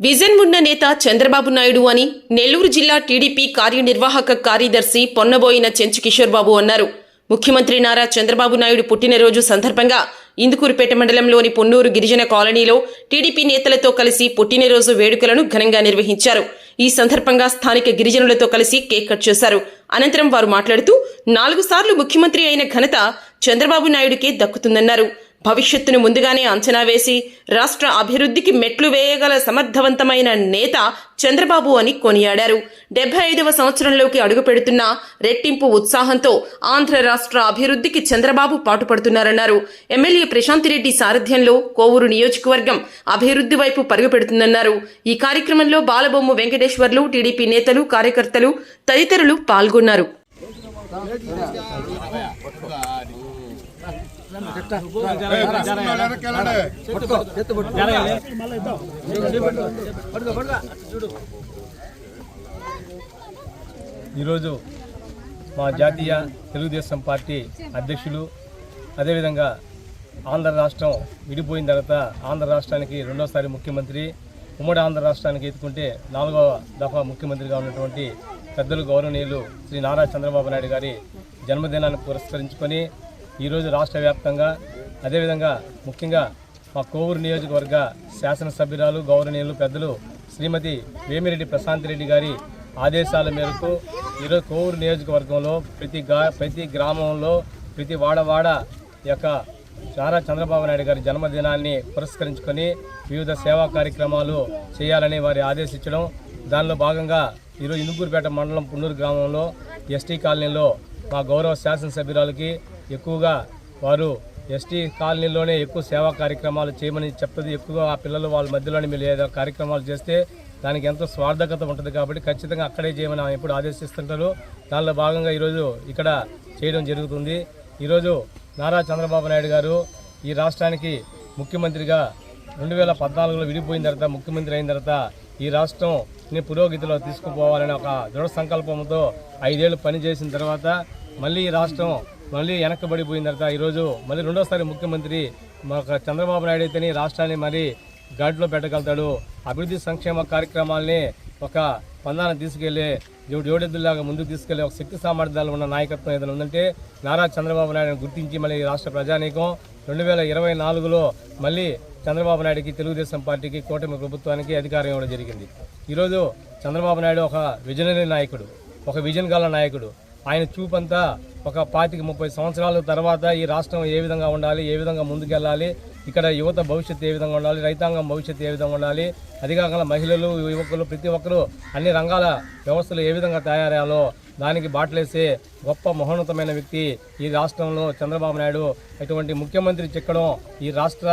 Vision ఉన్న నేత చంద్రబాబు నాయుడు అని నెల్లూరు జిల్లా టీడీపీ కార్యనిర్వాహక కార్యదర్శి పొన్నబోయిన చెంచు కిషోర్ బాబు అన్నారు. ముఖ్యమంత్రి నారా చంద్రబాబు నాయుడు పుట్టినరోజు సందర్భంగా ఇందుకూరుపేట మండలంలోని పొన్నూరు గిరిజన కాలనీలో టీడీపీ నేతలతో కలిసి పుట్టినరోజు వేడుకలను ఘనంగా నిర్వహించారు. ఈ సందర్భంగా స్థానిక గిరిజనులతో కలిసి కేక్ కట్ చేశారు. అనంతరం వారు మాట్లాడుతూ నాలుగు సార్లు ముఖ్యమంత్రి అయిన ఘనత చంద్రబాబు నాయుడుకే దక్కుతుందన్నారు. భవిష్యత్తును ముందుగానే అంచనా వేసి రాష్ట్ర అభివృద్ధికి మెట్లు వేయగల సమర్థవంతమైన నేత చంద్రబాబు అని కొనియాడారు. డెబ్బై ఐదవ సంవత్సరంలోకి అడుగుపెడుతున్న రెట్టింపు ఉత్సాహంతో ఆంధ్ర రాష్ట్ర అభివృద్ధికి చంద్రబాబు పాటుపడుతున్నారన్నారు. ఎమ్మెల్యే ప్రశాంతిరెడ్డి సారథ్యంలో కోవూరు నియోజకవర్గం అభివృద్ధి వైపు పరుగుపెడుతుందన్నారు. ఈ కార్యక్రమంలో బాలబొమ్మ వెంకటేశ్వర్లు టీడీపీ నేతలు కార్యకర్తలు తదితరులు పాల్గొన్నారు. ఈరోజు మా జాతీయ తెలుగుదేశం పార్టీ అధ్యక్షులు అదేవిధంగా ఆంధ్ర రాష్ట్రం విడిపోయిన తర్వాత ఆంధ్ర రాష్ట్రానికి రెండోసారి ముఖ్యమంత్రి ఉమ్మడి ఆంధ్ర రాష్ట్రానికి ఎత్తుకుంటే నాలుగవ దఫా ముఖ్యమంత్రిగా ఉన్నటువంటి పెద్దలు గౌరవనీయులు శ్రీ నారా చంద్రబాబు నాయుడు గారి జన్మదినాన్ని పురస్కరించుకొని ఈరోజు రాష్ట్ర వ్యాప్తంగా అదేవిధంగా ముఖ్యంగా మా కోవూరు నియోజకవర్గ శాసనసభ్యురాలు గౌరవనీయులు పెద్దలు శ్రీమతి వేమిరెడ్డి ప్రశాంత్ రెడ్డి గారి ఆదేశాల మేరకు ఈరోజు కోవూరు నియోజకవర్గంలో ప్రతి గా ప్రతి గ్రామంలో ప్రతి వాడవాడ యొక్క నారా చంద్రబాబు నాయుడు గారి జన్మదినాన్ని పురస్కరించుకొని వివిధ సేవా కార్యక్రమాలు చేయాలని వారి ఆదేశించడం. దానిలో భాగంగా ఈరోజు ఇనుగూరుపేట మండలం పున్నూరు గ్రామంలో ఎస్టీ కాలనీలో మా గౌరవ శాసనసభ్యురాలకి ఎక్కువగా వారు ఎస్టీ కాలనీలోనే ఎక్కువ సేవా కార్యక్రమాలు చేయమని చెప్తుంది. ఎక్కువగా ఆ పిల్లలు వాళ్ళ మధ్యలోనే మీరు ఏదో కార్యక్రమాలు చేస్తే దానికి ఎంతో స్వార్థకత ఉంటుంది కాబట్టి ఖచ్చితంగా అక్కడే చేయమని ఎప్పుడు ఆదేశిస్తుంటారు. దానిలో భాగంగా ఈరోజు ఇక్కడ చేయడం జరుగుతుంది. ఈరోజు నారా చంద్రబాబు నాయుడు గారు ఈ రాష్ట్రానికి ముఖ్యమంత్రిగా రెండు వేల పద్నాలుగులో విడిపోయిన తర్వాత ముఖ్యమంత్రి అయిన తర్వాత ఈ రాష్ట్రం పురోగతిలో తీసుకుపోవాలనే ఒక దృఢ సంకల్పంతో ఐదేళ్ళు పనిచేసిన తర్వాత మళ్ళీ ఈ రాష్ట్రం మళ్ళీ వెనక్కబడిపోయిన తర్వాత ఈరోజు మళ్ళీ రెండోసారి ముఖ్యమంత్రి మా చంద్రబాబు నాయుడు అయితేనే రాష్ట్రాన్ని మరి గాడిలో పెట్టగలుగుతాడు. అభివృద్ధి సంక్షేమ కార్యక్రమాల్ని ఒక పందాన్ని తీసుకెళ్ళే జోడు జోడెద్దులాగా ముందుకు తీసుకెళ్ళే ఒక శక్తి సామర్థ్యాలు ఉన్న నాయకత్వం ఏదైనా ఉందంటే నారా చంద్రబాబు నాయుడుని గుర్తించి మళ్ళీ రాష్ట్ర ప్రజానీకం రెండు వేల ఇరవై నాలుగులో మళ్ళీ చంద్రబాబు నాయుడుకి తెలుగుదేశం పార్టీకి కూటమి ప్రభుత్వానికి అధికారం ఇవ్వడం జరిగింది. ఈరోజు చంద్రబాబు నాయుడు ఒక విజనరీ నాయకుడు ఒక విజన్ గల నాయకుడు. ఆయన చూపంతా ఒక పాతిక ముప్పై సంవత్సరాల తర్వాత ఈ రాష్ట్రం ఏ విధంగా ఉండాలి ఏ విధంగా ముందుకెళ్ళాలి ఇక్కడ యువత భవిష్యత్తు ఏ విధంగా ఉండాలి రైతాంగం భవిష్యత్తు ఏ విధంగా ఉండాలి అది కాకుండా మహిళలు యువకులు ప్రతి ఒక్కరూ అన్ని రంగాల వ్యవస్థలు ఏ విధంగా తయారయ్యాలో దానికి బాటలేసే గొప్ప మహోన్నతమైన వ్యక్తి ఈ రాష్ట్రంలో చంద్రబాబు నాయుడు. ఇటువంటి ముఖ్యమంత్రి చిక్కడం ఈ రాష్ట్ర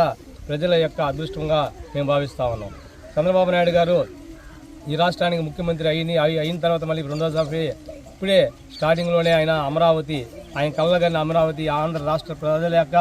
ప్రజల యొక్క అదృష్టంగా మేము భావిస్తా ఉన్నాం. చంద్రబాబు నాయుడు గారు ఈ రాష్ట్రానికి ముఖ్యమంత్రి అయిన అయిన తర్వాత మళ్ళీ రెండోసారి ఇప్పుడే స్టార్టింగ్లోనే ఆయన అమరావతి ఆయన కళ్ళగన్న అమరావతి ఆంధ్ర రాష్ట్ర ప్రజల యొక్క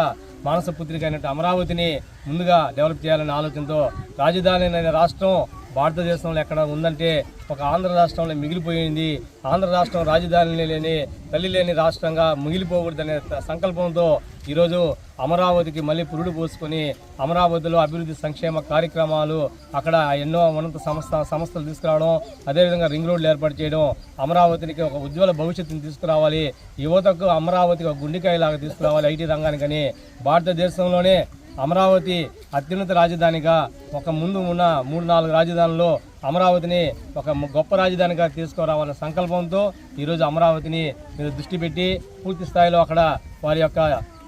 మానసపుత్రిక అయినట్టు అమరావతిని ముందుగా డెవలప్ చేయాలనే ఆలోచనతో రాజధాని అనే రాష్ట్రం భారతదేశంలో ఎక్కడ ఉందంటే ఒక ఆంధ్ర రాష్ట్రంలో మిగిలిపోయింది. ఆంధ్ర రాష్ట్రం రాజధాని లేని తల్లి లేని రాష్ట్రంగా మిగిలిపోకూడదనే సంకల్పంతో ఈరోజు అమరావతికి మళ్ళీ పురుడు పోసుకొని అమరావతిలో అభివృద్ధి సంక్షేమ కార్యక్రమాలు అక్కడ ఎన్నో ఉన్నత సంస్థ సంస్థలు తీసుకురావడం అదేవిధంగా రింగ్ రోడ్లు ఏర్పాటు చేయడం అమరావతికి ఒక ఉజ్వల భవిష్యత్తుని తీసుకురావాలి. యువతకు అమరావతికి ఒక గుండెకాయలాగా తీసుకురావాలి ఐటీ రంగానికని. భారతదేశంలోనే అమరావతి అత్యున్నత రాజధానిగా ఒక ముందు ఉన్న మూడు నాలుగు రాజధానుల్లో అమరావతిని ఒక గొప్ప రాజధానిగా తీసుకురావాలన్న సంకల్పంతో ఈరోజు అమరావతిని మీద దృష్టి పెట్టి పూర్తి స్థాయిలో అక్కడ వారి యొక్క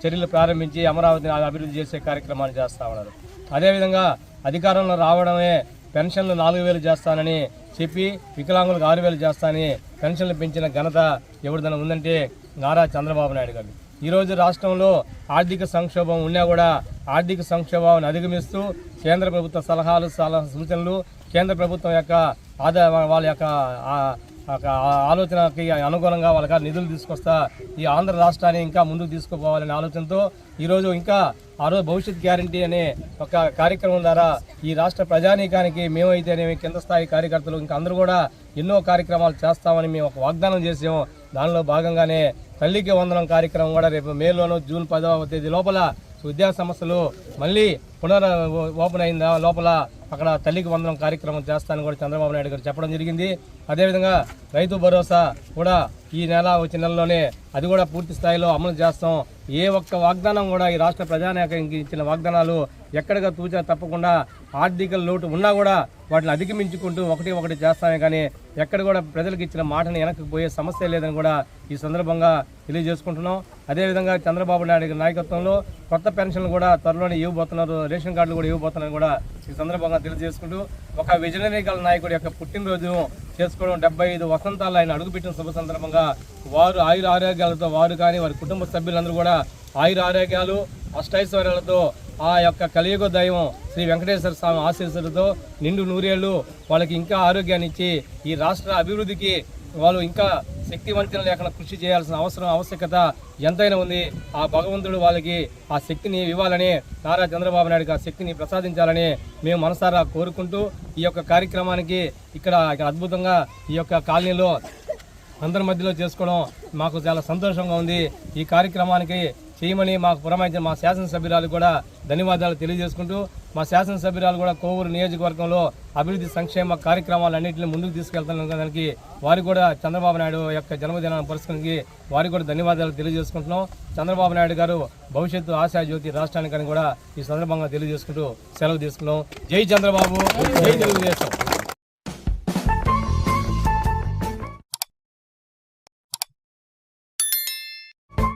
చర్యలు ప్రారంభించి అమరావతిని అభివృద్ధి చేసే కార్యక్రమాలు చేస్తూ ఉన్నారు. అదేవిధంగా అధికారంలో రావడమే పెన్షన్లు నాలుగు వేలు చేస్తానని చెప్పి వికలాంగులకు ఆరు వేలు చేస్తానని పెన్షన్లు పెంచిన ఘనత ఎవరిదైనా ఉందంటే నారా చంద్రబాబు నాయుడు గారు ఈరోజు రాష్ట్రంలో ఆర్థిక సంక్షోభం ఉన్నా కూడా ఆర్థిక సంక్షోభాన్ని అధిగమిస్తూ కేంద్ర ప్రభుత్వ సలహాలు సలహా సూచనలు కేంద్ర ప్రభుత్వం యొక్క ఆదా వాళ్ళ యొక్క ఒక ఆలోచనకి అనుగుణంగా వాళ్ళకి నిధులు తీసుకొస్తా ఈ ఆంధ్ర రాష్ట్రాన్ని ఇంకా ముందుకు తీసుకుపోవాలనే ఆలోచనతో ఈరోజు ఇంకా ఆ రోజు భవిష్యత్ గ్యారంటీ అనే ఒక కార్యక్రమం ద్వారా ఈ రాష్ట్ర ప్రజానీకానికి మేమైతేనేమి కింద స్థాయి కార్యకర్తలు ఇంకా అందరూ కూడా ఎన్నో కార్యక్రమాలు చేస్తామని మేము ఒక వాగ్దానం చేసాము దానిలో భాగంగానే తల్లికి వందనం కార్యక్రమం కూడా రేపు మేలోను జూన్ పదవ తేదీ లోపల విద్యా సంస్థలు మళ్ళీ పునర్ ఓపెన్ అయిందా? లోపల అక్కడ తల్లికి వందనం కార్యక్రమం చేస్తానని కూడా చంద్రబాబు నాయుడు గారు చెప్పడం జరిగింది. అదేవిధంగా రైతు భరోసా కూడా ఈ నెల వచ్చే నెలలోనే అది కూడా పూర్తి స్థాయిలో అమలు చేస్తాం. ఏ ఒక్క వాగ్దానం కూడా ఈ రాష్ట్ర ప్రజానాయకానికి ఇచ్చిన వాగ్దానాలు ఎక్కడిగా తూచా తప్పకుండా ఆర్థిక లోటు ఉన్నా కూడా వాటిని అధిగమించుకుంటూ ఒకటి ఒకటి చేస్తామే కానీ ఎక్కడ కూడా ప్రజలకు ఇచ్చిన మాటను వెనక్కి పోయే సమస్య లేదని కూడా ఈ సందర్భంగా తెలియజేసుకుంటున్నాం. అదేవిధంగా చంద్రబాబు నాయుడు నాయకత్వంలో కొత్త పెన్షన్లు కూడా త్వరలోనే ఇవ్వబోతున్నారు. రేషన్ కార్డులు కూడా ఇవ్వబోతున్నాను కూడా ఈ సందర్భంగా తెలియజేసుకుంటూ ఒక విజనరీ గల నాయకుడి యొక్క పుట్టినరోజు చేసుకోవడం డెబ్బై ఐదు వసంతాలు ఆయన అడుగుపెట్టిన శుభ సందర్భంగా వారు ఆయుర ఆరోగ్యాలతో వారు కానీ వారి కుటుంబ సభ్యులందరూ కూడా ఆయుర ఆరోగ్యాలు అష్టైశ్వర్యాలతో ఆ యొక్క కలియుగ దైవం శ్రీ వెంకటేశ్వర స్వామి ఆశీస్సులతో నిండు నూరేళ్ళు వాళ్ళకి ఇంకా ఆరోగ్యాన్ని ఇచ్చి ఈ రాష్ట్ర అభివృద్ధికి వాళ్ళు ఇంకా శక్తివంతం లేకుండా కృషి చేయాల్సిన అవసరం ఆవశ్యకత ఎంతైనా ఉంది. ఆ భగవంతుడు వాళ్ళకి ఆ శక్తిని ఇవ్వాలని నారా చంద్రబాబు నాయుడుకి ఆ శక్తిని ప్రసాదించాలని మేము మనసారా కోరుకుంటూ ఈ యొక్క కార్యక్రమానికి ఇక్కడ ఇక్కడ అద్భుతంగా ఈ యొక్క కాలనీలో అందరి మధ్యలో చేసుకోవడం మాకు చాలా సంతోషంగా ఉంది. ఈ కార్యక్రమానికి చేయమని మాకు పురమాయించిన మా శాసనసభ్యురాలు కూడా ధన్యవాదాలు తెలియజేసుకుంటూ మా శాసనసభ్యురాలు కూడా కోవూరు నియోజకవర్గంలో అభివృద్ధి సంక్షేమ కార్యక్రమాలన్నింటినీ ముందుకు తీసుకెళ్తున్న దానికి వారికి కూడా చంద్రబాబు నాయుడు యొక్క జన్మదినాన్ని పురస్కరించి వారికి కూడా ధన్యవాదాలు తెలియజేసుకుంటున్నాం. చంద్రబాబు నాయుడు గారు భవిష్యత్తు ఆశా జ్యోతి రాష్ట్రానికని కూడా ఈ సందర్భంగా తెలియజేసుకుంటూ సెలవు తీసుకున్నాం. జై చంద్రబాబు జై తెలుగుదేశం.